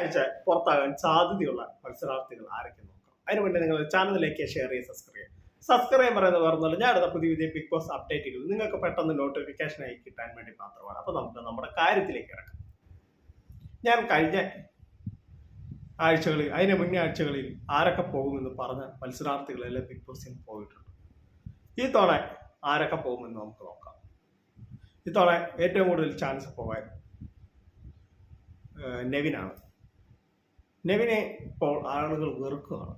ആഴ്ച പുറത്താകാൻ സാധ്യതയുള്ള മത്സരാർത്ഥികൾ ആരൊക്കെ നോക്കാം. അതിന് മുന്നേ നിങ്ങൾ ചാനലിലേക്ക് ഷെയർ ചെയ്ത് സബ്സ്ക്രൈബ് ചെയ്യുക. സബ്സ്ക്രൈബ് പറയുന്ന പറഞ്ഞാൽ ഞാൻ അടുത്ത പുതിയ പുതിയ ബിഗ് ബോസ് അപ്ഡേറ്റ് അപ്ഡേറ്റുകൾ നിങ്ങൾക്ക് പെട്ടെന്ന് നോട്ടിഫിക്കേഷൻ ആയി കിട്ടാൻ വേണ്ടി മാത്രമാണ്. അപ്പോൾ നമുക്ക് നമ്മുടെ കാര്യത്തിലേക്ക് ഇറക്കാം ഞാൻ കഴിഞ്ഞ ആഴ്ചകളിൽ അതിന് മുന്നേ ആഴ്ചകളിൽ ആരൊക്കെ പോകുമെന്ന് പറഞ്ഞ മത്സരാർത്ഥികളെല്ലാം ബിഗ് ബോസിൽ പോയിട്ടുണ്ട്. ഈ തവണ ആരൊക്കെ പോകുമെന്ന് നമുക്ക് നോക്കാം. ഇത്തവണ ഏറ്റവും കൂടുതൽ ചാൻസ് പോകാൻ നെവിനാണ് നെവിനെ ഇപ്പോൾ ആളുകൾ വെറുക്കുകയാണ്.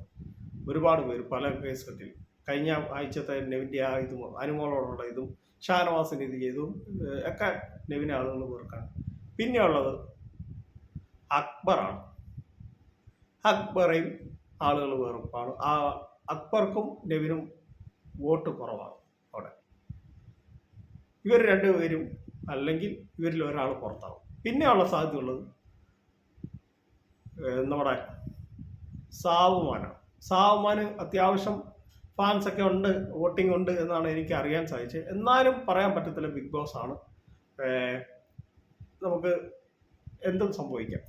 ഒരുപാട് പേര് പല കേസുകളിൽ കഴിഞ്ഞ ആഴ്ചത്തെ നെവിന്റെ ആ ഇതും അനുമോളോടുള്ള ഇതും ഷാനവാസിന്റെ ഇത് ചെയ്തും ഒക്കെ നെവിനെ ആളുകൾ വെറുക്കാണ്. പിന്നെയുള്ളത് അക്ബറാണ്. അക്ബറേയും ആളുകൾ വെറുപ്പാണ്. ആ അക്ബർക്കും നെവിനും വോട്ട് കുറവാണ് അവിടെ. ഇവർ രണ്ടുപേരും അല്ലെങ്കിൽ ഇവരിൽ ഒരാൾ പുറത്താവും. പിന്നെയുള്ള സാധ്യതയുള്ളത് നമ്മുടെ സാവുമാനാണ് സാവുമാന് അത്യാവശ്യം ഫാൻസ് ഒക്കെ ഉണ്ട് വോട്ടിംഗ് ഉണ്ട് എന്നാണ് എനിക്ക് അറിയാൻ സാധിച്ചത്. എന്നാലും പറയാൻ പറ്റത്തില്ല ബിഗ് ബോസ് ആണ്. നമുക്ക് എന്തും സംഭവിക്കാം.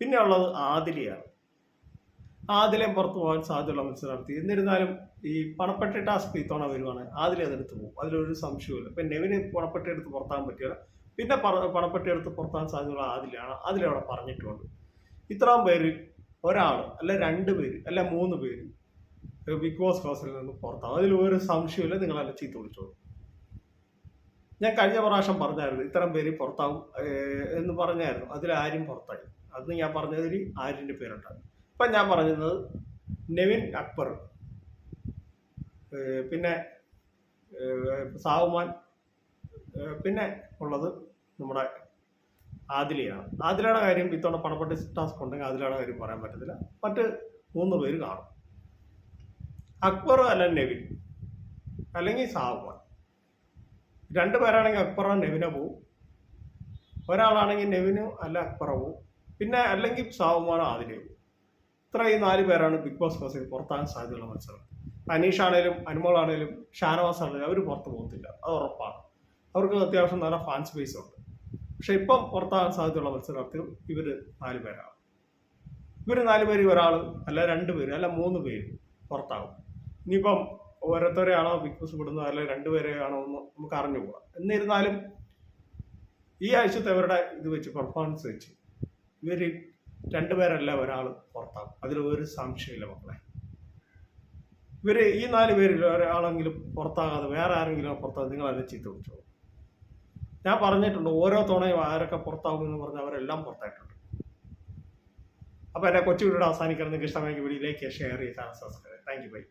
പിന്നെ ഉള്ളത് ആദിലയാണ് ആദിലയും പുറത്തു പോകാൻ സാധ്യതയുള്ള മത്സരാർത്ഥി എന്നിരുന്നാലും ഈ പണപ്പെട്ടി ടാസ്ക് ഇത്തവണ വരുവാണ്. ആദിലെ അതെടുത്ത് പോകും. അതിലൊരു സംശയമില്ല ഇപ്പം നെവിന് പണപ്പെട്ടി എടുത്ത് പുറത്താൻ പറ്റില്ല പിന്നെ പണപ്പെട്ടി എടുത്ത് പുറത്താൻ സാധ്യതയുള്ള ആദിലാണ് അതിലവിടെ പറഞ്ഞിട്ടുണ്ട്. ഇത്രയും പേര് ഒരാൾ അല്ല രണ്ട് പേര് അല്ല മൂന്ന് പേര് ബിഗ് ബോസ് ഹൗസിൽ നിന്ന് പുറത്താവും. അതിൽ ഒരു സംശയമില്ല നിങ്ങളല്ല ചീത്ത വിളിച്ചോളൂ. ഞാൻ കഴിഞ്ഞ പ്രാവശ്യം പറഞ്ഞായിരുന്നു ഇത്തരം പേര് പുറത്താവും എന്ന് പറഞ്ഞായിരുന്നു. അതിൽ ആരും പുറത്തായി. അന്ന് ഞാൻ പറഞ്ഞതിൽ ആര്യന്റെ പേരുണ്ടായിരുന്നു. ഇപ്പം ഞാൻ പറഞ്ഞത് നെവിൻ അക്ബർ. പിന്നെ സാവുമാൻ പിന്നെ ഉള്ളത് നമ്മുടെ ആദിലയാണ് ആദിലയുടെ കാര്യം ഇത്തവണ പണപ്പെട്ടി ടാസ്ക് ഉണ്ടെങ്കിൽ ആദിലയുടെ കാര്യം പറയാൻ പറ്റത്തില്ല. മറ്റ് മൂന്ന് പേര് കാണും. അക്ബർ അല്ല നെവിൻ? അല്ലെങ്കിൽ സാവുമാൻ രണ്ട് പേരാണെങ്കിൽ അക്ബർ നെവിനോ പോവും. ഒരാളാണെങ്കിൽ നെവിനോ അല്ല അക്ബറോ പോവും. പിന്നെ അല്ലെങ്കിൽ സാവുമാനോ ആദിലയോ ഇത്ര ഈ നാല് പേരാണ് ബിഗ് ബോസ് ബസ്സിൽ പുറത്താൻ സാധ്യതയുള്ള മത്സരം. അനീഷ് ആണേലും അനുമോളാണേലും ഷാനവാസ് ആണേലും അവർ പുറത്ത് പോകത്തില്ല. അത് ഉറപ്പാണ്. അവർക്ക് അത്യാവശ്യം നല്ല ഫാൻസ് സ്പേസ് ഉണ്ട്. പക്ഷെ ഇപ്പം പുറത്താകാൻ സാധ്യതയുള്ള മത്സരാർത്ഥികൾ ഇവർ നാല് പേരാണ്. ഇവർ നാല് പേര് ഒരാൾ അല്ല രണ്ട് പേര് അല്ല മൂന്ന് പേര് പുറത്താകും. ഇനിയിപ്പം ഓരോരുത്തരെയാണോ ബിഗ് ബോസ് വിടുന്നത് അല്ലെ രണ്ടുപേരെയാണോ എന്ന് നമുക്ക് അറിഞ്ഞുകൂടാ എന്നിരുന്നാലും ഈ ആഴ്ചത്തെ അവരുടെ ഇത് വെച്ച് പെർഫോമൻസ് വെച്ച് ഇവർ രണ്ടുപേരല്ല ഒരാൾ പുറത്താകും. അതിൽ ഒരു സംശയമില്ല മക്കളെ. ഇവർ ഈ നാല് പേരിൽ ഒരാളെങ്കിലും പുറത്താകാതെ വേറെ ആരെങ്കിലും പുറത്താകാതെ നിങ്ങൾ അതിനെ ചീത്ത വിളിച്ചോളൂ. ഞാൻ പറഞ്ഞിട്ടുണ്ട് ഓരോ തവണയും ആരൊക്കെ പുറത്താകും എന്ന് പറഞ്ഞ് അവരെല്ലാം പുറത്തായിട്ടുണ്ട്. അപ്പോൾ എന്റെ കൊച്ചു വീഡിയോ അവസാനിക്കണം. നിങ്ങൾക്ക് ലൈക്ക് വീഡിയോയിലേക്ക് ഷെയർ ചെയ്താണ് സബ്സ്ക്രൈബ് താങ്ക് യു ബൈ